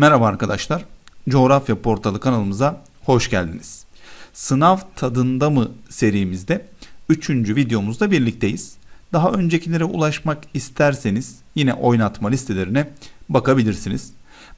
Merhaba arkadaşlar. Coğrafya Portalı kanalımıza hoş geldiniz. Sınav tadında mı serimizde 3. videomuzda birlikteyiz. Daha öncekilere ulaşmak isterseniz yine oynatma listelerine bakabilirsiniz.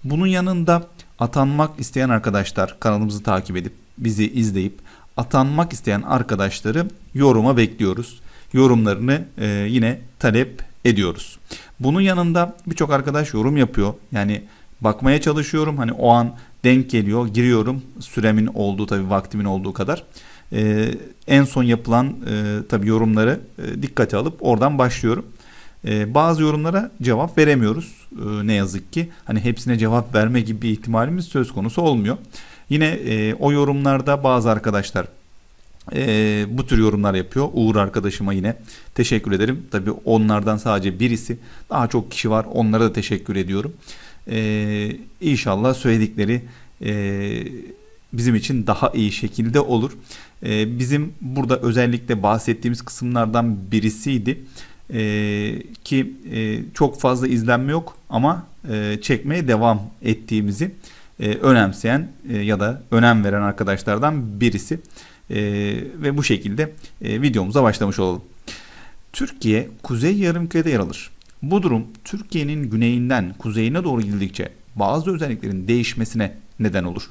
Bunun yanında atanmak isteyen arkadaşlar kanalımızı takip edip bizi izleyip atanmak isteyen arkadaşları yoruma bekliyoruz. Yorumlarını e, yine talep ediyoruz. Bunun yanında birçok arkadaş yorum yapıyor. Yani bakmaya çalışıyorum. Hani o an denk geliyor. Giriyorum. Süremin olduğu tabii vaktimin olduğu kadar. Ee, en son yapılan e, tabii yorumları e, dikkate alıp oradan başlıyorum. Ee, bazı yorumlara cevap veremiyoruz. Ee, ne yazık ki. Hani hepsine cevap verme gibi bir ihtimalimiz söz konusu olmuyor. Yine e, o yorumlarda bazı arkadaşlar e, bu tür yorumlar yapıyor. Uğur arkadaşıma yine teşekkür ederim. Tabii onlardan sadece birisi. Daha çok kişi var. Onlara da teşekkür ediyorum. E, inşallah söyledikleri e, bizim için daha iyi şekilde olur. E, bizim burada özellikle bahsettiğimiz kısımlardan birisiydi. E, ki e, çok fazla izlenme yok ama e, çekmeye devam ettiğimizi e, önemseyen e, ya da önem veren arkadaşlardan birisi. E, ve bu şekilde e, videomuza başlamış olalım. Türkiye kuzey yarımkürede yer alır. Bu durum Türkiye'nin güneyinden kuzeyine doğru gidildikçe bazı özelliklerin değişmesine neden olur.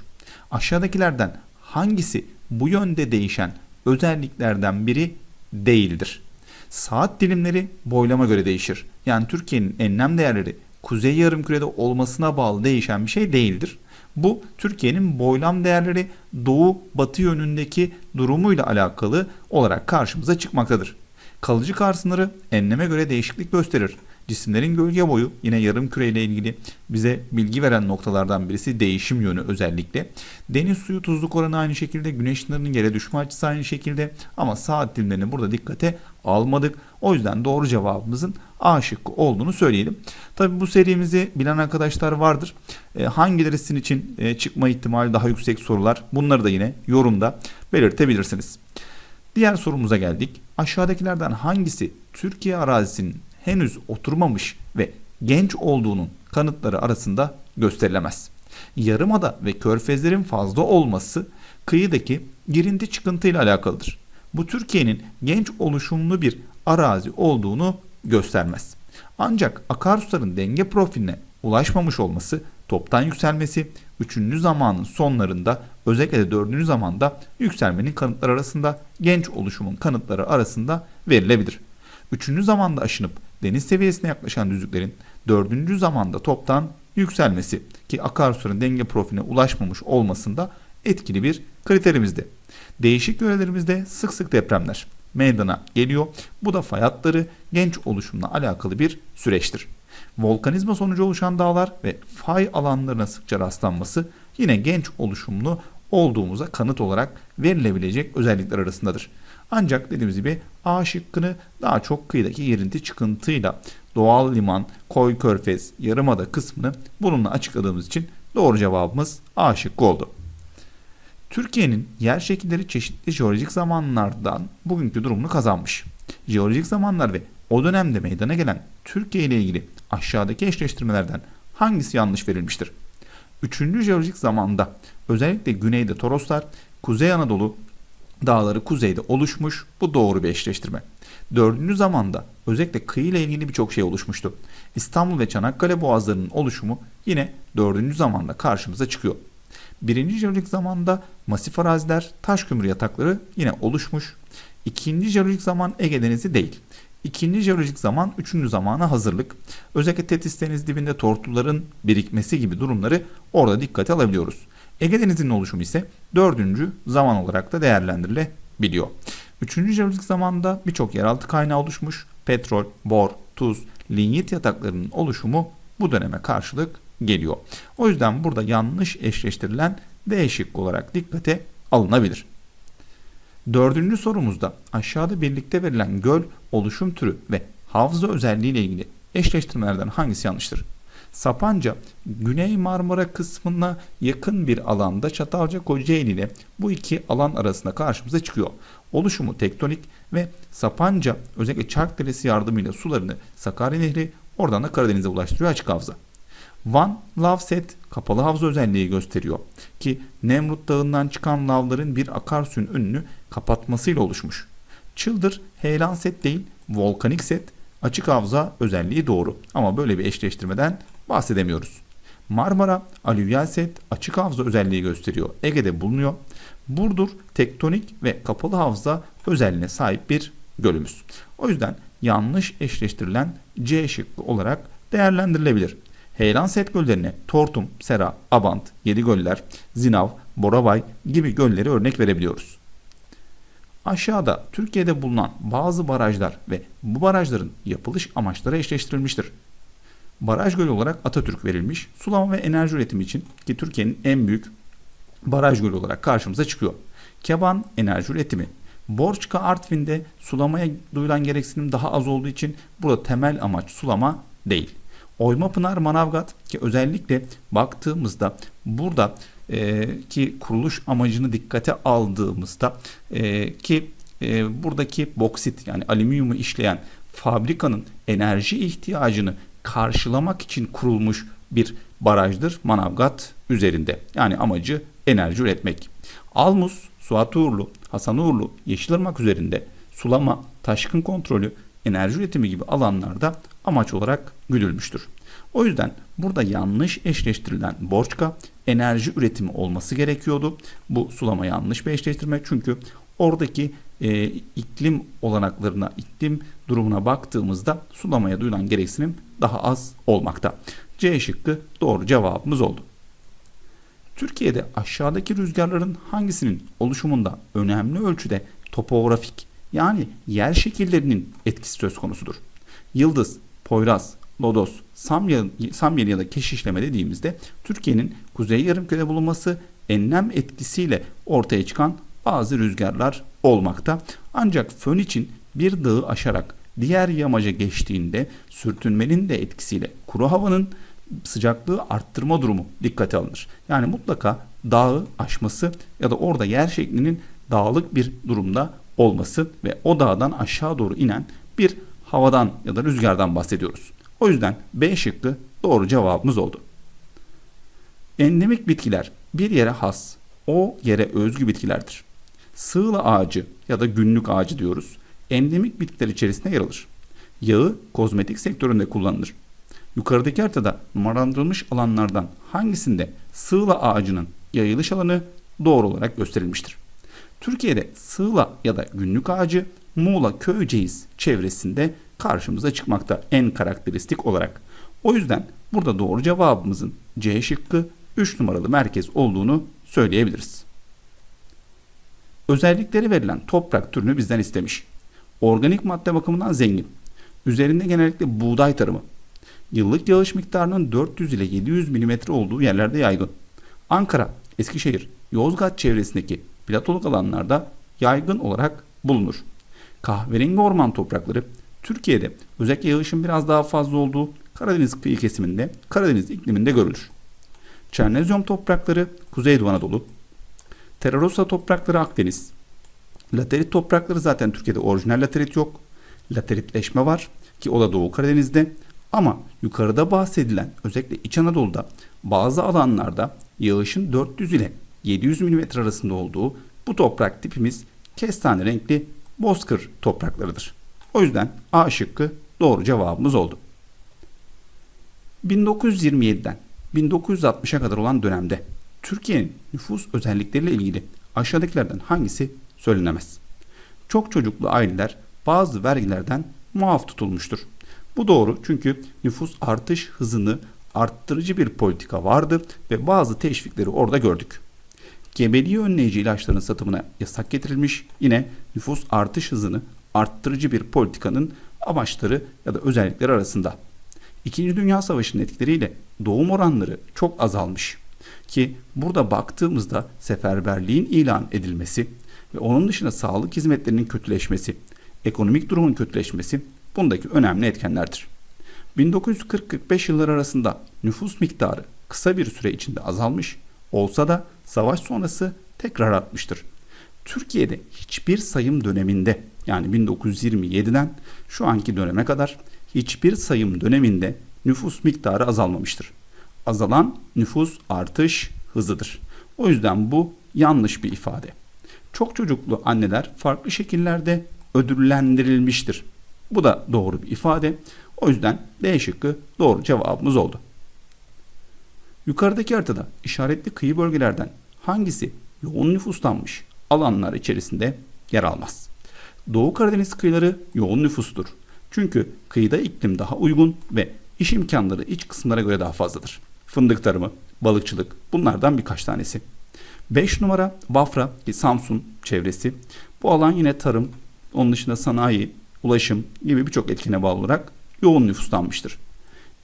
Aşağıdakilerden hangisi bu yönde değişen özelliklerden biri değildir? Saat dilimleri boylama göre değişir. Yani Türkiye'nin enlem değerleri kuzey yarımkürede olmasına bağlı değişen bir şey değildir. Bu Türkiye'nin boylam değerleri doğu batı yönündeki durumuyla alakalı olarak karşımıza çıkmaktadır. Kalıcı kar sınırı enleme göre değişiklik gösterir. Cisimlerin gölge boyu yine yarım küre ile ilgili bize bilgi veren noktalardan birisi değişim yönü özellikle. Deniz suyu tuzluk oranı aynı şekilde, güneş ışınlarının yere düşme açısı aynı şekilde ama saat dilimlerini burada dikkate almadık. O yüzden doğru cevabımızın A şıkkı olduğunu söyleyelim. Tabi bu serimizi bilen arkadaşlar vardır. E, hangileri sizin için e, çıkma ihtimali daha yüksek sorular bunları da yine yorumda belirtebilirsiniz. Diğer sorumuza geldik. Aşağıdakilerden hangisi Türkiye arazisinin henüz oturmamış ve genç olduğunun kanıtları arasında gösterilemez. Yarımada ve körfezlerin fazla olması kıyıdaki girinti çıkıntı ile alakalıdır. Bu Türkiye'nin genç oluşumlu bir arazi olduğunu göstermez. Ancak akarsuların denge profiline ulaşmamış olması, toptan yükselmesi, 3. zamanın sonlarında özellikle de 4. zamanda yükselmenin kanıtları arasında genç oluşumun kanıtları arasında verilebilir. 3. zamanda aşınıp deniz seviyesine yaklaşan düzlüklerin 4. zamanda toptan yükselmesi ki akarsuların denge profiline ulaşmamış olmasında etkili bir kriterimizdi. Değişik yörelerimizde sık sık depremler meydana geliyor. Bu da fay hatları genç oluşumla alakalı bir süreçtir. Volkanizma sonucu oluşan dağlar ve fay alanlarına sıkça rastlanması yine genç oluşumlu olduğumuza kanıt olarak verilebilecek özellikler arasındadır. Ancak dediğimiz gibi A şıkkını daha çok kıyıdaki girinti çıkıntıyla doğal liman, koy körfez, yarımada kısmını bununla açıkladığımız için doğru cevabımız A şıkkı oldu. Türkiye'nin yer şekilleri çeşitli jeolojik zamanlardan bugünkü durumunu kazanmış. Jeolojik zamanlar ve o dönemde meydana gelen Türkiye ile ilgili aşağıdaki eşleştirmelerden hangisi yanlış verilmiştir? Üçüncü jeolojik zamanda özellikle güneyde Toroslar, Kuzey Anadolu dağları kuzeyde oluşmuş. Bu doğru bir eşleştirme. Dördüncü zamanda özellikle kıyı ile ilgili birçok şey oluşmuştu. İstanbul ve Çanakkale boğazlarının oluşumu yine dördüncü zamanda karşımıza çıkıyor. Birinci jeolojik zamanda masif araziler, taş kömür yatakları yine oluşmuş. İkinci jeolojik zaman Ege Denizi değil. İkinci jeolojik zaman üçüncü zamana hazırlık. Özellikle Tetis Denizi dibinde tortuların birikmesi gibi durumları orada dikkate alabiliyoruz. Ege Denizi'nin oluşumu ise dördüncü zaman olarak da değerlendirilebiliyor. Üçüncü jeolojik zamanda birçok yeraltı kaynağı oluşmuş. Petrol, bor, tuz, linyit yataklarının oluşumu bu döneme karşılık geliyor. O yüzden burada yanlış eşleştirilen D şıkkı olarak dikkate alınabilir. Dördüncü sorumuzda aşağıda birlikte verilen göl oluşum türü ve havza özelliği ile ilgili eşleştirmelerden hangisi yanlıştır? Sapanca Güney Marmara kısmına yakın bir alanda Çatalca Kocaeli ile bu iki alan arasında karşımıza çıkıyor. Oluşumu tektonik ve Sapanca özellikle Çark Deresi yardımıyla sularını Sakarya Nehri oradan da Karadeniz'e ulaştırıyor açık havza. Van Lavset kapalı havza özelliği gösteriyor ki Nemrut Dağı'ndan çıkan lavların bir akarsuyun önünü kapatmasıyla oluşmuş. Çıldır heyelan set değil volkanik set açık havza özelliği doğru ama böyle bir eşleştirmeden bahsedemiyoruz. Marmara alüvyal set açık havza özelliği gösteriyor. Ege'de bulunuyor. Burdur tektonik ve kapalı havza özelliğine sahip bir gölümüz. O yüzden yanlış eşleştirilen C şıkkı olarak değerlendirilebilir. Heyelan set göllerine Tortum, Sera, Abant, Yedigöller, Zinav, Borabay gibi gölleri örnek verebiliyoruz. Aşağıda Türkiye'de bulunan bazı barajlar ve bu barajların yapılış amaçları eşleştirilmiştir. Baraj gölü olarak Atatürk verilmiş. Sulama ve enerji üretimi için ki Türkiye'nin en büyük baraj gölü olarak karşımıza çıkıyor. Keban enerji üretimi. Borçka Artvin'de sulamaya duyulan gereksinim daha az olduğu için burada temel amaç sulama değil. Oyma Pınar Manavgat ki özellikle baktığımızda burada e, ki kuruluş amacını dikkate aldığımızda e, ki e, buradaki boksit yani alüminyumu işleyen fabrikanın enerji ihtiyacını karşılamak için kurulmuş bir barajdır Manavgat üzerinde. Yani amacı enerji üretmek. Almus, Suat Uğurlu, Hasan Uğurlu, Yeşilırmak üzerinde sulama, taşkın kontrolü, enerji üretimi gibi alanlarda amaç olarak güdülmüştür. O yüzden burada yanlış eşleştirilen Borçka enerji üretimi olması gerekiyordu. Bu sulama yanlış bir eşleştirme çünkü oradaki e, iklim olanaklarına, iklim durumuna baktığımızda sulamaya duyulan gereksinim daha az olmakta. C şıkkı doğru cevabımız oldu. Türkiye'de aşağıdaki rüzgarların hangisinin oluşumunda önemli ölçüde topografik yani yer şekillerinin etkisi söz konusudur? Yıldız, Poyraz, Lodos, Samyeli ya da keşişleme dediğimizde Türkiye'nin kuzey yarımkürede bulunması enlem etkisiyle ortaya çıkan bazı rüzgarlar olmakta. Ancak fön için bir dağı aşarak diğer yamaca geçtiğinde sürtünmenin de etkisiyle kuru havanın sıcaklığı arttırma durumu dikkate alınır. Yani mutlaka dağı aşması ya da orada yer şeklinin dağlık bir durumda olması ve o dağdan aşağı doğru inen bir havadan ya da rüzgardan bahsediyoruz. O yüzden B şıkkı doğru cevabımız oldu. Endemik bitkiler bir yere has, o yere özgü bitkilerdir. Sığla ağacı ya da günlük ağacı diyoruz. Endemik bitkiler içerisinde yer alır. Yağı kozmetik sektöründe kullanılır. Yukarıdaki haritada numaralandırılmış alanlardan hangisinde sığla ağacının yayılış alanı doğru olarak gösterilmiştir? Türkiye'de sığla ya da günlük ağacı Muğla Köyceğiz çevresinde karşımıza çıkmakta en karakteristik olarak. O yüzden burada doğru cevabımızın C şıkkı 3 numaralı merkez olduğunu söyleyebiliriz. Özellikleri verilen toprak türünü bizden istemiş. Organik madde bakımından zengin. Üzerinde genellikle buğday tarımı. Yıllık yağış miktarının 400 ile 700 mm olduğu yerlerde yaygın. Ankara, Eskişehir, Yozgat çevresindeki platoluk alanlarda yaygın olarak bulunur. Kahverengi orman toprakları Türkiye'de özellikle yağışın biraz daha fazla olduğu Karadeniz kıyı kesiminde, Karadeniz ikliminde görülür. Çernezyum toprakları Kuzeydoğu Anadolu, Terrarosa toprakları Akdeniz, Laterit toprakları zaten Türkiye'de orijinal laterit yok. Lateritleşme var ki o da Doğu Karadeniz'de. Ama yukarıda bahsedilen özellikle İç Anadolu'da bazı alanlarda yağışın 400 ile 700 mm arasında olduğu bu toprak tipimiz kestane renkli bozkır topraklarıdır. O yüzden A şıkkı doğru cevabımız oldu. 1927'den 1960'a kadar olan dönemde Türkiye'nin nüfus özellikleriyle ilgili aşağıdakilerden hangisi söylenemez? Çok çocuklu aileler bazı vergilerden muaf tutulmuştur. Bu doğru çünkü nüfus artış hızını arttırıcı bir politika vardı ve bazı teşvikleri orada gördük. Gebeliği önleyici ilaçların satımına yasak getirilmiş. Yine nüfus artış hızını arttırıcı bir politikanın amaçları ya da özellikleri arasında. İkinci Dünya Savaşı'nın etkileriyle doğum oranları çok azalmış. Ki burada baktığımızda seferberliğin ilan edilmesi ve onun dışında sağlık hizmetlerinin kötüleşmesi, ekonomik durumun kötüleşmesi bundaki önemli etkenlerdir. 1940-45 yıllar arasında nüfus miktarı kısa bir süre içinde azalmış olsa da savaş sonrası tekrar artmıştır. Türkiye'de hiçbir sayım döneminde yani 1927'den şu anki döneme kadar hiçbir sayım döneminde nüfus miktarı azalmamıştır. azalan nüfus artış hızıdır. O yüzden bu yanlış bir ifade. Çok çocuklu anneler farklı şekillerde ödüllendirilmiştir. Bu da doğru bir ifade. O yüzden D şıkkı doğru cevabımız oldu. Yukarıdaki haritada işaretli kıyı bölgelerden hangisi yoğun nüfuslanmış alanlar içerisinde yer almaz? Doğu Karadeniz kıyıları yoğun nüfustur. Çünkü kıyıda iklim daha uygun ve iş imkanları iç kısımlara göre daha fazladır. Fındık tarımı, balıkçılık bunlardan birkaç tanesi. 5 numara Bafra ki Samsun çevresi. Bu alan yine tarım, onun dışında sanayi, ulaşım gibi birçok etkine bağlı olarak yoğun nüfuslanmıştır.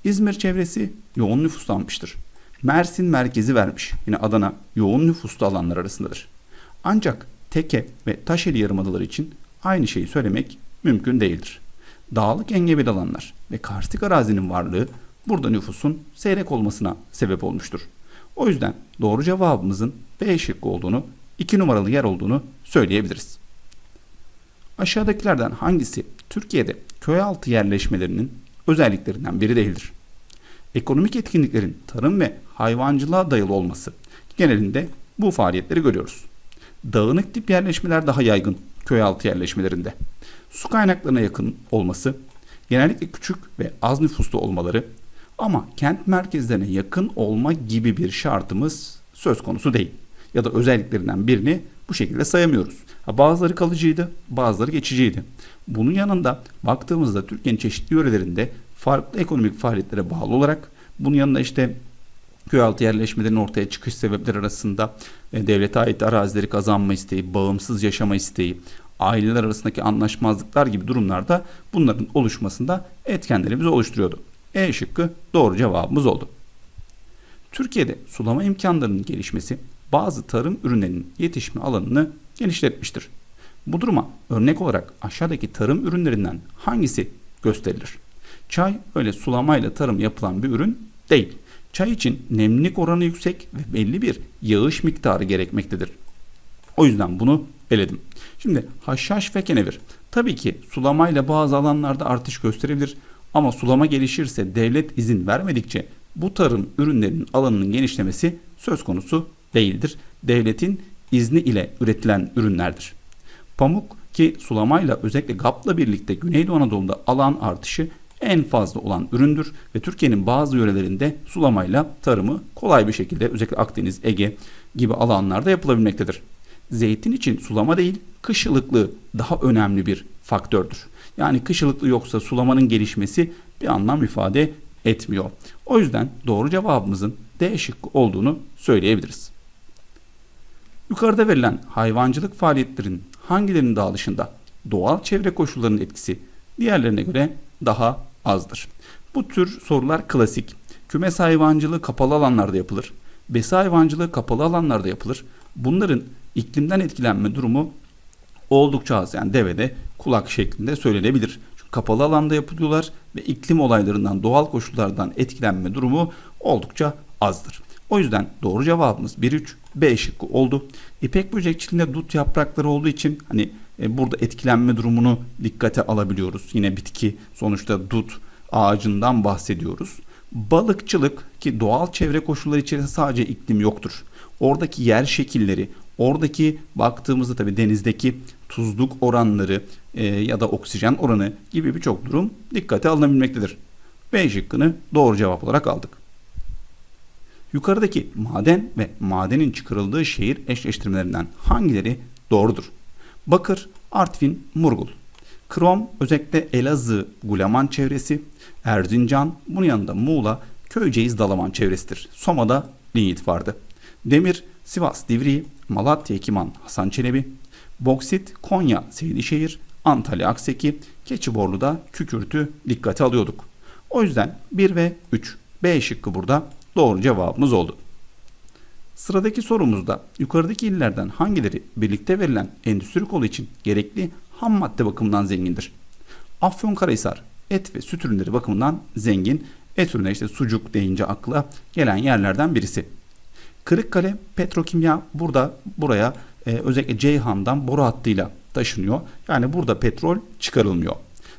İzmir çevresi yoğun nüfuslanmıştır. Mersin merkezi vermiş. Yine Adana yoğun nüfuslu alanlar arasındadır. Ancak Teke ve Taşeli yarımadaları için aynı şeyi söylemek mümkün değildir. Dağlık engebeli alanlar ve karstik arazinin varlığı burada nüfusun seyrek olmasına sebep olmuştur. O yüzden doğru cevabımızın B şıkkı olduğunu, 2 numaralı yer olduğunu söyleyebiliriz. Aşağıdakilerden hangisi Türkiye'de köy altı yerleşmelerinin özelliklerinden biri değildir? Ekonomik etkinliklerin tarım ve hayvancılığa dayalı olması. Genelinde bu faaliyetleri görüyoruz. Dağınık tip yerleşmeler daha yaygın köy altı yerleşmelerinde. Su kaynaklarına yakın olması, genellikle küçük ve az nüfuslu olmaları ama kent merkezlerine yakın olma gibi bir şartımız söz konusu değil. Ya da özelliklerinden birini bu şekilde sayamıyoruz. Ha, bazıları kalıcıydı, bazıları geçiciydi. Bunun yanında baktığımızda Türkiye'nin çeşitli yörelerinde farklı ekonomik faaliyetlere bağlı olarak bunun yanında işte köyaltı yerleşmelerin ortaya çıkış sebepleri arasında e, devlete ait arazileri kazanma isteği, bağımsız yaşama isteği, aileler arasındaki anlaşmazlıklar gibi durumlarda bunların oluşmasında etkenlerimizi oluşturuyordu. E şıkkı doğru cevabımız oldu. Türkiye'de sulama imkanlarının gelişmesi bazı tarım ürünlerinin yetişme alanını genişletmiştir. Bu duruma örnek olarak aşağıdaki tarım ürünlerinden hangisi gösterilir? Çay öyle sulamayla tarım yapılan bir ürün değil. Çay için nemlilik oranı yüksek ve belli bir yağış miktarı gerekmektedir. O yüzden bunu eledim. Şimdi haşhaş ve kenevir. Tabii ki sulamayla bazı alanlarda artış gösterebilir ama sulama gelişirse devlet izin vermedikçe bu tarım ürünlerinin alanının genişlemesi söz konusu değildir. Devletin izni ile üretilen ürünlerdir. Pamuk ki sulamayla özellikle GAP'la birlikte Güneydoğu Anadolu'da alan artışı en fazla olan üründür ve Türkiye'nin bazı yörelerinde sulamayla tarımı kolay bir şekilde özellikle Akdeniz, Ege gibi alanlarda yapılabilmektedir. Zeytin için sulama değil, kış ılıklığı daha önemli bir faktördür. Yani kış ılıklığı yoksa sulamanın gelişmesi bir anlam ifade etmiyor. O yüzden doğru cevabımızın D şıkkı olduğunu söyleyebiliriz. Yukarıda verilen hayvancılık faaliyetlerinin hangilerinin dağılışında doğal çevre koşullarının etkisi diğerlerine göre daha azdır. Bu tür sorular klasik. Kümes hayvancılığı kapalı alanlarda yapılır. Besi hayvancılığı kapalı alanlarda yapılır. Bunların iklimden etkilenme durumu oldukça az. Yani devede kulak şeklinde söylenebilir. Çünkü kapalı alanda yapılıyorlar ve iklim olaylarından, doğal koşullardan etkilenme durumu oldukça azdır. O yüzden doğru cevabımız 1-3 B şıkkı oldu. İpek böcekçiliğinde dut yaprakları olduğu için hani e, burada etkilenme durumunu dikkate alabiliyoruz. Yine bitki sonuçta dut ağacından bahsediyoruz. Balıkçılık ki doğal çevre koşulları içerisinde sadece iklim yoktur. Oradaki yer şekilleri, oradaki baktığımızda tabi denizdeki tuzluk oranları e, ya da oksijen oranı gibi birçok durum dikkate alınabilmektedir. B şıkkını doğru cevap olarak aldık. Yukarıdaki maden ve madenin çıkarıldığı şehir eşleştirmelerinden hangileri doğrudur? Bakır, Artvin, Murgul. Krom özellikle Elazığ, Gulaman çevresi, Erzincan, bunun yanında Muğla, Köyceğiz, Dalaman çevresidir. Soma'da linyit vardı. Demir, Sivas, Divriği, Malatya, Ekiman, Hasan Çelebi, Boksit, Konya, Seydişehir, Antalya, Akseki, Keçiborlu'da kükürtü dikkate alıyorduk. O yüzden 1 ve 3 B şıkkı burada doğru cevabımız oldu. Sıradaki sorumuzda yukarıdaki illerden hangileri birlikte verilen endüstri kolu için gerekli ham madde bakımından zengindir? Afyonkarahisar et ve süt ürünleri bakımından zengin. Et ürünleri işte sucuk deyince akla gelen yerlerden birisi. Kırıkkale petrokimya burada buraya e, özellikle Ceyhan'dan boru hattıyla taşınıyor. Yani burada petrol çıkarılmıyor.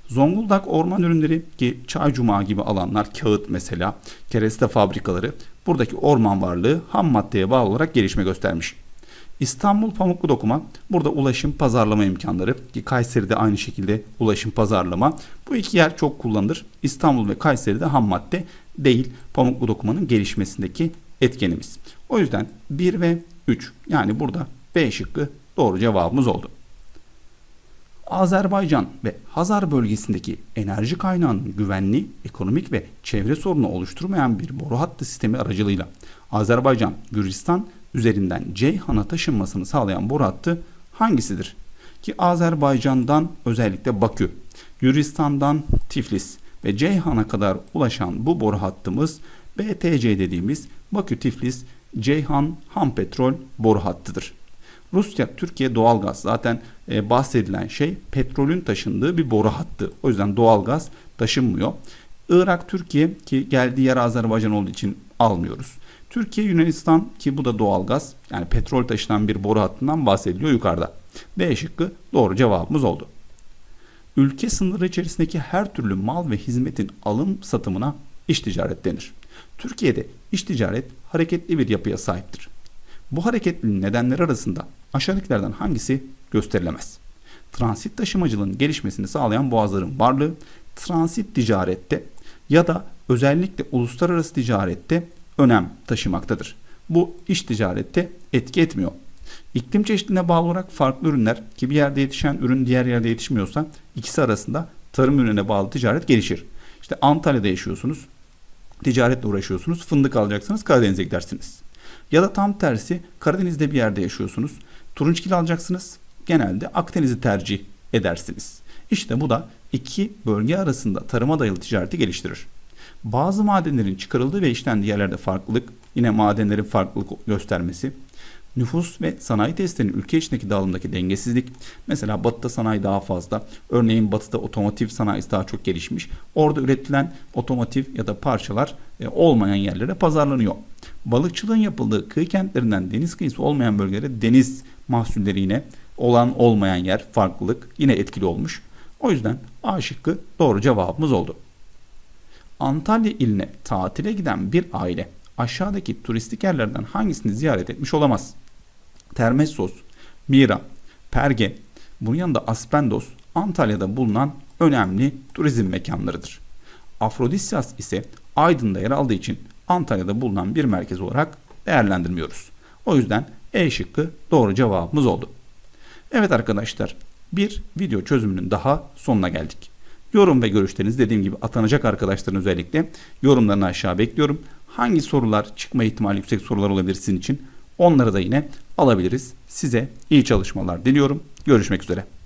Zonguldak orman ürünleri ki çay cumağı gibi alanlar, kağıt mesela, kereste fabrikaları buradaki orman varlığı ham maddeye bağlı olarak gelişme göstermiş. İstanbul pamuklu dokuma burada ulaşım pazarlama imkanları ki Kayseri'de aynı şekilde ulaşım pazarlama. Bu iki yer çok kullanılır. İstanbul ve Kayseri'de ham madde değil pamuklu dokumanın gelişmesindeki etkenimiz. O yüzden 1 ve 3 yani burada B şıkkı doğru cevabımız oldu. Azerbaycan ve Hazar bölgesindeki enerji kaynağının güvenli, ekonomik ve çevre sorunu oluşturmayan bir boru hattı sistemi aracılığıyla Azerbaycan, Gürcistan üzerinden Ceyhan'a taşınmasını sağlayan boru hattı hangisidir? Ki Azerbaycan'dan özellikle Bakü, Gürcistan'dan Tiflis ve Ceyhan'a kadar ulaşan bu boru hattımız BTC dediğimiz Bakü Tiflis Ceyhan Ham Petrol boru hattıdır. Rusya Türkiye doğalgaz zaten e, bahsedilen şey petrolün taşındığı bir boru hattı. O yüzden doğalgaz taşınmıyor. Irak Türkiye ki geldiği yer Azerbaycan olduğu için almıyoruz. Türkiye Yunanistan ki bu da doğalgaz yani petrol taşınan bir boru hattından bahsediliyor yukarıda. B şıkkı doğru cevabımız oldu. Ülke sınırı içerisindeki her türlü mal ve hizmetin alım satımına iş ticaret denir. Türkiye'de iş ticaret hareketli bir yapıya sahiptir. Bu hareketliliğin nedenleri arasında aşağıdakilerden hangisi gösterilemez? Transit taşımacılığın gelişmesini sağlayan boğazların varlığı transit ticarette ya da özellikle uluslararası ticarette önem taşımaktadır. Bu iş ticarette etki etmiyor. İklim çeşitliliğine bağlı olarak farklı ürünler ki bir yerde yetişen ürün diğer yerde yetişmiyorsa ikisi arasında tarım ürününe bağlı ticaret gelişir. İşte Antalya'da yaşıyorsunuz, ticaretle uğraşıyorsunuz, fındık alacaksınız, Karadeniz'e gidersiniz. Ya da tam tersi Karadeniz'de bir yerde yaşıyorsunuz, turunçgil alacaksınız, genelde Akdeniz'i tercih edersiniz. İşte bu da iki bölge arasında tarıma dayalı ticareti geliştirir. Bazı madenlerin çıkarıldığı ve işlendiği yerlerde farklılık, yine madenlerin farklılık göstermesi, nüfus ve sanayi testlerinin ülke içindeki dağılımdaki dengesizlik, mesela batıda sanayi daha fazla, örneğin batıda otomotiv sanayisi daha çok gelişmiş, orada üretilen otomotiv ya da parçalar e, olmayan yerlere pazarlanıyor. Balıkçılığın yapıldığı kıyı kentlerinden deniz kıyısı olmayan bölgelere deniz mahsulleri yine olan olmayan yer farklılık yine etkili olmuş. O yüzden A şıkkı doğru cevabımız oldu. Antalya iline tatile giden bir aile aşağıdaki turistik yerlerden hangisini ziyaret etmiş olamaz? Termessos, Mira, Perge, bunun yanında Aspendos Antalya'da bulunan önemli turizm mekanlarıdır. Afrodisyas ise Aydın'da yer aldığı için Antalya'da bulunan bir merkez olarak değerlendirmiyoruz. O yüzden E şıkkı doğru cevabımız oldu. Evet arkadaşlar bir video çözümünün daha sonuna geldik. Yorum ve görüşleriniz dediğim gibi atanacak arkadaşların özellikle yorumlarını aşağı bekliyorum. Hangi sorular çıkma ihtimali yüksek sorular olabilir sizin için onları da yine alabiliriz. Size iyi çalışmalar diliyorum. Görüşmek üzere.